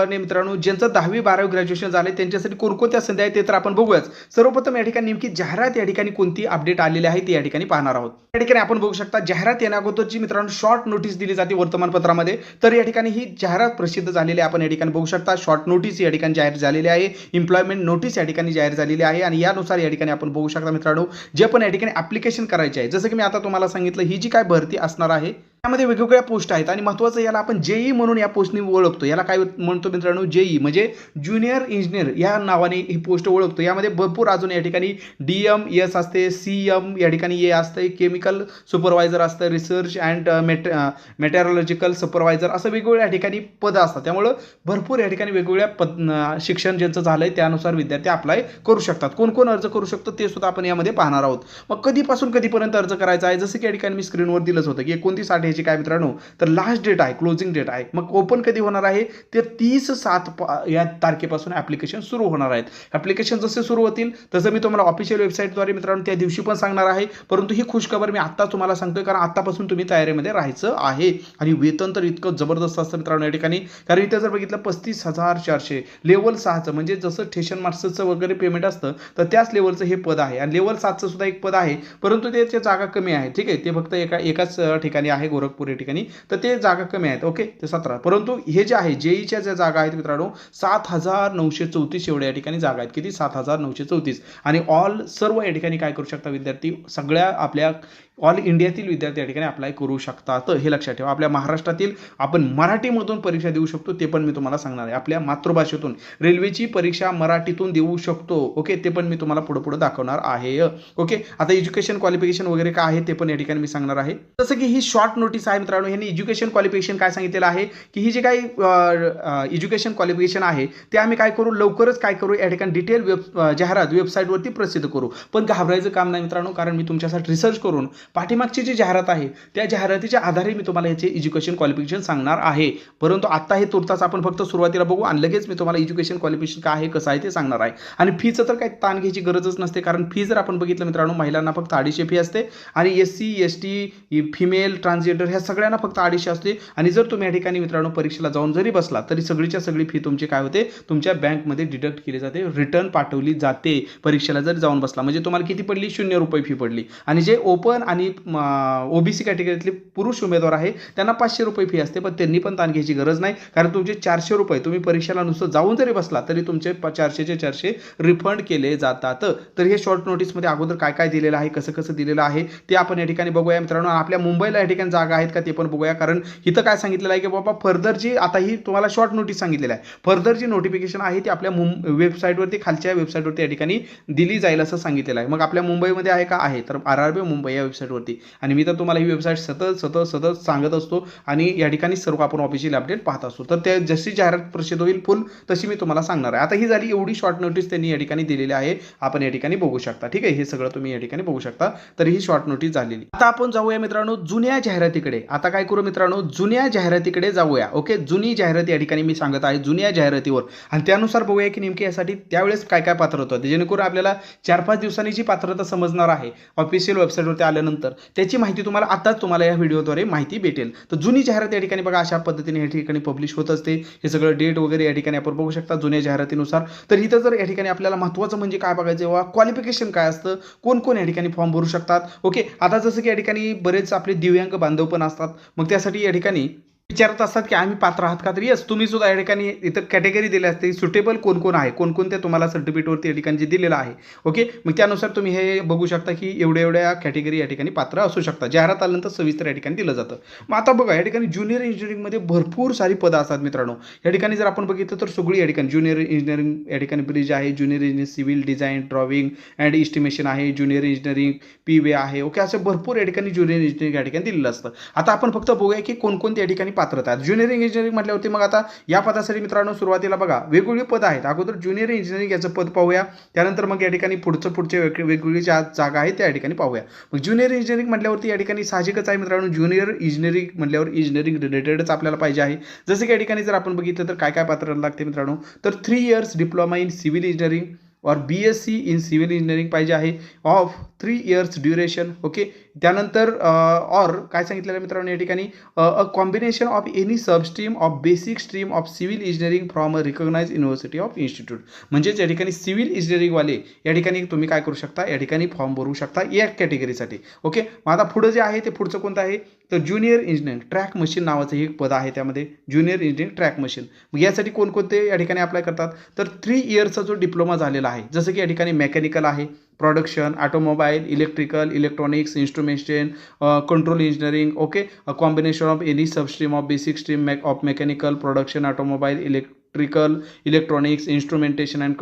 आणि मित्रांनो ज्यांचं दहावी बारावी ग्रॅज्युएशन झालं त्यांच्यासाठी कोणकोणत्या संधी आहेत ते तर आपण बघूयाच सर्वप्रथम या ठिकाणी नेमकी जाहिरात या ठिकाणी कोणती अपडेट आलेली आहे ती या ठिकाणी पाहणार आहोत या ठिकाणी आपण बघू शकता जाहिरात येण्याअगोदरची मित्रांनो शॉर्ट नोटीस दिली जाते वर्तमानपत्रामध्ये तर या ठिकाणी ही जाहिरात प्रसिद्ध झालेली आहे आपण या ठिकाणी बघू शकता शॉर्ट नोटीस या ठिकाणी जाहीर झालेली आहे एम्प्लॉयमेंट नोटीस या ठिकाणी जाहीर झालेली आहे आणि यानुसार या ठिकाणी आपण बघू शकता मित्रांनो जे पण या ठिकाणी ऍप्लिकेशन करायचे आहे जसं की मी आता तुम्हाला सांगितलं ही जी काय भरती असणार आहे त्यामध्ये वेगवेगळ्या पोस्ट आहेत आणि महत्त्वाचं याला आपण जेई म्हणून या पोस्टने ओळखतो. याला काय म्हणतो मित्रांनो? जेई. म्हणजे ज्युनियर इंजिनियर या नावाने ही पोस्ट ओळखतो. यामध्ये भरपूर अजून या ठिकाणी डी एम एस असते सी एम या ठिकाणी ए असते केमिकल सुपरवायझर असतं research and met meteorological supervisor असं वेगवेगळ्या या ठिकाणी पदं असतात. त्यामुळं भरपूर या ठिकाणी वेगवेगळ्या पद शिक्षण ज्यांचं झालं आहे त्यानुसार विद्यार्थी अप्लाय करू शकतात. कोण कोण अर्ज करू शकतो ते सुद्धा आपण यामध्ये पाहणार आहोत. मग कधीपासून कधीपर्यंत अर्ज करायचा आहे? जसं की या ठिकाणी मी स्क्रीनवर दिलंच होतं की एकोणतीस आठ ह्याची काय मित्रांनो? तर लास्ट डेट आहे क्लोजिंग डेट आहे. मग ओपन कधी होणार आहे? ते तीस सात प- या तारखेपासून ॲप्लिकेशन सुरू होणार आहेत. ॲप्लिकेशन जसे सुरू होतील तसं मी तुम्हाला ऑफिशियल वेबसाईटद्वारे मित्रांनो त्या दिवशी पण सांगणार आहे. परंतु ही खुशखबर मी आत्ता तुम्हाला सांगतोय कारण आत्तापासून तुम्ही तयारीमध्ये राहायचं आहे. आणि वेतन तर इतकं जबरदस्त असतं मित्रांनो या ठिकाणी. कारण इथे जर बघितलं पस्तीस हजार चारशे लेवल सहाचं म्हणजे जसं ठेशन मास्टरचं वगैरे पेमेंट असतं तर त्याच लेवलचं हे पद आहे. आणि लेवल सातचं सुद्धा एक पद आहे. परंतु त्याच्या जागा कमी आहे. ठीक आहे? ते फक्त एका एकाच ठिकाणी आहे गोरखपूर या ठिकाणी तर ते जागा कमी आहेत. ओके ते सतरा. परंतु हे जे आहे जेईच्या ज्या जागा आहेत मित्रांनो सात हजार नऊशे चौतीस एवढ्या या ठिकाणी जागा आहेत. किती? सात हजार नऊशे चौतीस. आणि ऑल सर्व या ठिकाणी काय करू शकता विद्यार्थी? सगळ्या आपल्या ऑल इंडियातील विद्यार्थी या ठिकाणी अप्लाय करू शकतात. हे लक्षात ठेवा. आपल्या महाराष्ट्रातील आपण मराठीमधून परीक्षा देऊ शकतो ते पण मी तुम्हाला सांगणार आहे. आपल्या मातृभाषेतून. रेल्वेची परीक्षा मराठीतून देऊ शकतो. ओके ते पण मी तुम्हाला पुढे पुढे दाखवणार आहे. ओके आता एज्युकेशन क्वालिफिकेशन वगैरे काय आहे ते पण या ठिकाणी मी सांगणार आहे. जसं की ही शॉर्ट नोट नोटीस आहे मित्रांनो ह्यांनी एज्युकेशन क्वालिफिकेशन काय सांगितलेलं आहे की ही जी काही एज्युकेशन क्वालिफिकेशन आहे ते आम्ही काय करू लवकरच काय करू या ठिकाणी डिटेल वेब जाहिरात वेबसाईटवरती प्रसिद्ध करू. पण घाबरायचं काम नाही मित्रांनो कारण मी तुमच्यासाठी रिसर्च करून पाठीमागची जी जाहिरात आहे त्या जाहिरातीच्या आधारे मी तुम्हाला याचे एज्युकेशन क्वालिफिकेशन सांगणार आहे. परंतु आत्ता हे तुर्तास आपण फक्त सुरुवातीला बघू आणि लगेच मी तुम्हाला एज्युकेशन क्वालिफिकेशन काय आहे कसं आहे ते सांगणार आहे. आणि फीचं तर काही ताण घ्यायची गरजच नसते कारण फी जर आपण बघितलं मित्रांनो महिलांना फक्त अडीचशे फी असते. आणि S C S T female transgender ह्या सगळ्यांना फक्त अडीचशे असते. आणि जर तुम्ही या ठिकाणी मित्रांनो परीक्षेला जाऊन जरी बसला तरी सगळीच्या सगळी फी तुमची काय होते? तुमच्या बँकमध्ये डिडक्ट केली जाते. रिटर्न पाठवली जाते परीक्षेला जर जाऊन बसला. म्हणजे तुम्हाला किती पडली? शून्य रुपये फी पडली. आणि जे ओपन आणि ओबीसी कॅटेगरीतले पुरुष उमेदवार आहे त्यांना पाचशे रुपये फी असते. पण त्यांनी पण ताण घ्यायची गरज नाही. कारण तुमचे चारशे रुपये तुम्ही परीक्षेला नुसतं जाऊन जरी बसला तरी तुमचे प- चारशेचे चारशे रिफंड केले जातात. तर हे शॉर्ट नोटीसमध्ये अगोदर काय काय दिलेलं आहे? कसं कसं दिलेलं आहे? ते आपण या ठिकाणी बघूया मित्रांनो. आपल्या मुंबईला या ठिकाणी जागा आहेत का ते पण बघूया. कारण इथं काय सांगितलेलं आहे की बाबा फर्दर जी आता ही तुम्हाला शॉर्ट नोटीस सांगितलेलं आहे. फर्दर जी नोटिफिकेशन आहे ती आपल्या मुं वेबसाईटवरती खालच्या वेबसाईटवरती या ठिकाणी दिली जाईल असं सांगितलेलं आहे. मग आपल्या मुंबईमध्ये आहे का? आहे. तर आर आर बी मुंबई या वेबसाईटवरती आणि मी तर तुम्हाला ही वेबसाईट सतत सतत सतत सांगत असतो आणि या ठिकाणी सर्व आपण ऑफिशियल अपडेट पाहत असतो. तर त्या जशी जाहिरात प्रसिद्ध होईल फुल तशी मी तुम्हाला सांगणार आहे. आता ही झाली एवढी शॉर्ट नोटीस त्यांनी या ठिकाणी दिलेली आहे. आपण या ठिकाणी बघू शकता. ठीक आहे? हे सगळं तुम्ही या ठिकाणी बघू शकता. तर ही शॉर्ट नोटीस झालेली. आता आपण जाऊया मित्रांनो जुन्या जाहिराती जाहिरातीकडे. आता काय करू मित्रांनो? जुन्या जाहिरातीकडे जाऊया. ओके जुनी जाहिरात या ठिकाणी मी सांगत आहे जुन्या जाहिरातीवर. आणि त्यानुसार बघूया की नेमकी यासाठी त्यावेळेस काय काय पात्रता होते. जेणेकरून आपल्याला चार पाच दिवसांनी जी पात्रता समजणार आहे ऑफिशियल वेबसाईटवरती आल्यानंतर त्याची माहिती तुम्हाला आताच तुम्हाला या व्हिडिओद्वारे माहिती भेटेल. तर जुनी जाहिरात या ठिकाणी बघा अशा पद्धतीने या ठिकाणी पब्लिश होत असते. हे सगळं डेट वगैरे या ठिकाणी आपण बघू शकता जुन्या जाहिरातीनुसार. तर इथं जर या ठिकाणी आपल्याला महत्त्वाचं म्हणजे काय बघायचं जेव्हा क्वालिफिकेशन काय असतं कोण कोण या ठिकाणी फॉर्म भरू शकतात? ओके आता जसं की या ठिकाणी बरेच आपले दिव्यांग बांधव पण असतात. मग त्यासाठी या ठिकाणी विचारत असतात की आम्ही पात्र आहात का तर येस तुम्ही सुद्धा या ठिकाणी इथं कॅटेगरी दिल्या असते सुटेबल कोण कोण आहे कोणकोणत्या तुम्हाला सर्टिफिकेटवरती या ठिकाणी जे दिलेलं आहे ओके मग त्यानुसार तुम्ही हे बघू शकता की एवढ्या एवढ्या कॅटेगरी या ठिकाणी पात्र असू शकतात जाहिरात आल्यानंतर सविस्तर या ठिकाणी दिलं जातं मग आता बघा या ठिकाणी ज्युनियर इंजिनिअरिंगमध्ये भरपूर सारी पदं असतात मित्रांनो या ठिकाणी जर आपण बघितलं तर सगळी या ठिकाणी ज्युनियर इंजिनिअरिंग या ठिकाणी ब्रिज आहे junior engineer civil design drawing and estimation आहे ज्युनियर इंजिनिअरिंग पी वे आहे ओके असं भरपूर या ठिकाणी ज्युनियर इंजिनिअरिंग या ठिकाणी दिलेलं असतं आता आपण फक्त बघूया की कोणकोणत्या या ठिकाणी पात्रता आहेत. ज्युनियर इंजिनिअरिंग म्हटल्यावरती मग आता या पदासाठी मित्रांनो सुरुवातीला बघा वेगवेगळी पद आहेत. अगोदर ज्युनियर इंजिनिअरिंग याचं पद पाहूया. त्यानंतर मग या ठिकाणी पुढचं पुढचे वेगवेगळी ज्या जागा आहेत त्या ठिकाणी पाहूया. मग ज्युनियर इंजिनिअरिंग म्हटल्यावरती या ठिकाणी साहजिकच आहे मित्रांनो. ज्युनियर इंजिनिअरिंग म्हटल्यावर इंजिनिअरिंग रिलेटेडच आपल्याला पाहिजे आहे. जसं की या ठिकाणी जर आपण बघितलं तर काय काय पात्र लागते मित्रांनो? तर three years diploma in civil engineering और B S C in civil engineering पाहिजे आहे. Of three years duration okay त्यानंतर ऑर काय सांगितलेलं आहे मित्रांनो या ठिकाणी? A combination of any substream of basic stream of civil engineering from a recognise university of institute म्हणजेच या ठिकाणी सिव्हिल इंजिनिअरिंगवाले या ठिकाणी तुम्ही काय करू शकता? या ठिकाणी फॉर्म भरू शकता या कॅटेगरीसाठी ओके मग आता पुढं जे आहे ते पुढचं कोणतं आहे? तर ज्युनियर इंजिनिअरिंग ट्रॅक मशीन नावाचं एक पद आहे त्यामध्ये. ज्युनियर इंजिनिअरिंग ट्रॅक मशीन मग यासाठी कोणकोणते या ठिकाणी अप्लाय करतात? तर थ्री इयर्सचा जो डिप्लोमा झालेला आहे जसं की या ठिकाणी मेकॅनिकल आहे production automobile electrical electronics instrumentation control engineering okay combination of any substream of basic stream mech of mechanical production automobile electrical electronics instrumentation and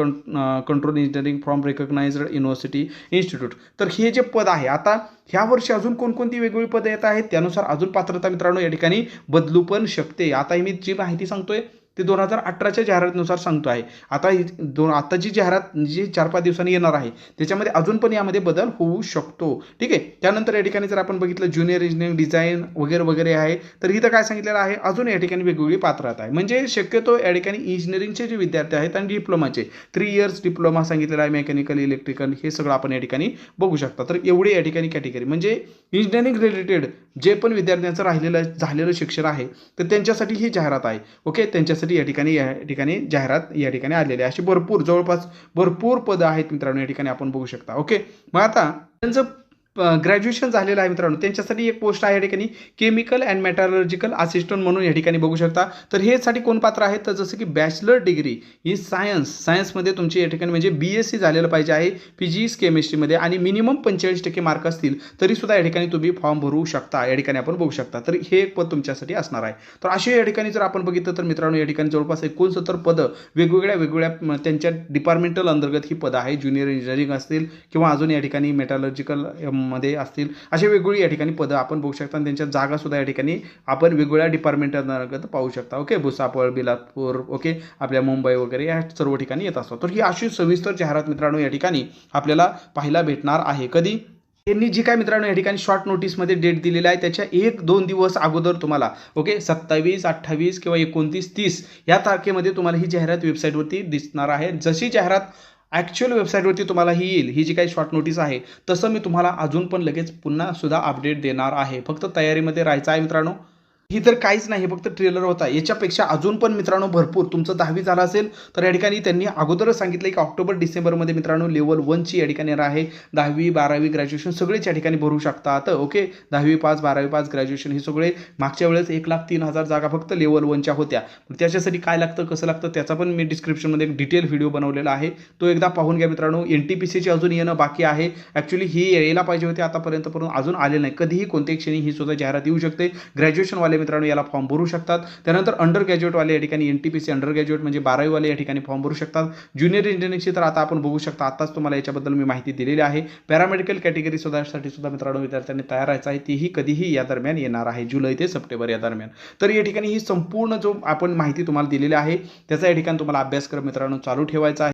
control engineering from recognized university institute तर हे जे पद आहे आता ह्या वर्षी अजून कोणकोणती वेगवेगळी पदं येत आहेत? त्यानुसार अजून पात्रता मित्रांनो या ठिकाणी बदलू पण शकते. आता मी जी माहिती सांगतोय ते दोन हजार अठराच्या जाहिरातीनुसार सांगतो आहे. आता दोन आता जी जाहिरात जी चार पाच दिवसांनी येणार आहे त्याच्यामध्ये अजून पण यामध्ये बदल होऊ शकतो. ठीक आहे? त्यानंतर या ठिकाणी जर आपण बघितलं ज्युनियर इंजिनिअरिंग डिझाईन वगैरे वगैरे आहे तर इथं काय सांगितलेलं आहे? अजून या ठिकाणी वेगवेगळी पात्रता आहे म्हणजे शक्यतो या ठिकाणी इंजिनिअरिंगचे जे विद्यार्थी आहेत आणि डिप्लोमाचे थ्री इयर्स डिप्लोमा सांगितलेला आहे मेकॅनिकल इलेक्ट्रिकल हे सगळं आपण या ठिकाणी बघू शकता. तर एवढे या ठिकाणी कॅटेगरी म्हणजे इंजिनिअरिंग रिलेटेड जे पण विद्यार्थ्यांचं राहिलेलं झालेलं शिक्षण आहे तर त्यांच्यासाठी ही जाहिरात आहे. ओके त्यांच्यासाठी या ठिकाणी या ठिकाणी जाहिरात या ठिकाणी आलेली आहे. अशी भरपूर जवळपास भरपूर पदं आहेत मित्रांनो या ठिकाणी आपण बघू शकता. ओके मग आता त्यांचं ग्रॅज्युएशन झालेलं आहे मित्रांनो. त्यांच्यासाठी एक पोस्ट आहे या ठिकाणी केमिकल अँड मेटॅलॉजिकल असिस्टंट म्हणून या ठिकाणी बघू शकता. तर हे साठी कोण पात्र आहेत तर जसं की बॅचलर डिग्री ही सायन्स सायन्समध्ये तुमची या ठिकाणी म्हणजे बी एस सी झालेलं पाहिजे आहे फिजिक्स केमिस्ट्रीमध्ये आणि मिनिमम पंचेचाळीस टक्के मार्क असतील तरीसुद्धा या ठिकाणी तुम्ही फॉर्म भरू शकता. या ठिकाणी आपण बघू शकता. तर हे एक पद तुमच्यासाठी असणार आहे. तर असे या ठिकाणी जर आपण बघितलं तर मित्रांनो या ठिकाणी जवळपास एकोणसत्तर पदं वेगवेगळ्या वेगवेगळ्या त्यांच्या डिपार्टमेंटल अंतर्गत ही पदं आहे ज्युनियर इंजिनिअरिंग असतील किंवा अजून या ठिकाणी मेटॉलॉजिकल मध्ये असतील अशी वेगवेगळी या ठिकाणी पदं आपण बघू शकता. आणि त्यांच्या जागा सुद्धा या ठिकाणी आपण वेगवेगळ्या डिपार्टमेंट अंतर्गत पाहू शकता. ओके भुसापळ बिलासपूर ओके आपल्या मुंबई वगैरे या सर्व ठिकाणी येत असतात. तर ही अशी सविस्तर जाहिरात मित्रांनो या ठिकाणी आपल्याला पाहायला भेटणार आहे. कधी? त्यांनी जी काय मित्रांनो या ठिकाणी शॉर्ट नोटीसमध्ये डेट दिलेली आहे त्याच्या एक दोन दिवस अगोदर तुम्हाला ओके सत्तावीस अठ्ठावीस किंवा एकोणतीस तीस या तारखेमध्ये तुम्हाला ही जाहिरात वेबसाईटवरती दिसणार आहे. जशी जाहिरात ॲक्च्युअल वेबसाईटवरती तुम्हाला ही येईल. ही जी काही शॉर्ट नोटीस आहे तसं मी तुम्हाला अजून पण लगेच पुन्हा सुद्धा अपडेट देणार आहे. फक्त तयारीमध्ये राहायचं आहे मित्रांनो. ही तर काहीच नाही फक्त ट्रेलर होता. याच्यापेक्षा अजून पण मित्रांनो भरपूर तुमचं दहावी झालं असेल तर या ठिकाणी त्यांनी अगोदरच सांगितलं की ऑक्टोबर डिसेंबरमध्ये मित्रांनो लेवल वनची या ठिकाणी आहे. दहावी बारावी ग्रॅज्युएशन सगळेच या ठिकाणी भरू शकतात. ओके? दहावी पास बारावी पास ग्रॅज्युएशन हे सगळे मागच्या वेळेस एक लाख तीन हजार जागा फक्त लेवल वनच्या होत्या. त्याच्यासाठी काय लागतं कसं लागतं त्याचा पण मी डिस्क्रिप्शनमध्ये एक डिटेल व्हिडिओ बनवलेला आहे. तो एकदा पाहून घ्या मित्रांनो. एन टी पी सीची अजून येणं बाकी आहे. ॲक्च्युली ही यायला पाहिजे होते आतापर्यंत पण अजून आले नाही. कधीही कोणत्याही क्षणी ही सुद्धा जाहिरात येऊ शकते. ग्रॅज्युएशनवाले मित्रांनो याला फॉर्म भरू शकतात. त्यानंतर अंडर ग्रॅज्युएटवाले या ठिकाणी N T P C undergraduate म्हणजे बारावीवाले या ठिकाणी फॉर्म भरू शकतात. ज्युनियर इंजिनिअरिंगची तर आता आपण बघू शकता आताच तुम्हाला याच्याबद्दल मी माहिती दिलेली आहे. पॅरामेडिकल कॅटेगरी सुधारण्यासाठी सुद्धा मित्रांनो विद्यार्थ्यांनी तयार राहायचं आहे. तीही कधीही या दरम्यान येणार आहे. जुलै ते सप्टेंबर या दरम्यान. तर या ठिकाणी ही संपूर्ण जो आपण माहिती तुम्हाला दिलेली आहे त्याचा या ठिकाणी तुम्हाला अभ्यासक्रम मित्रांनो चालू ठेवायचा आहे.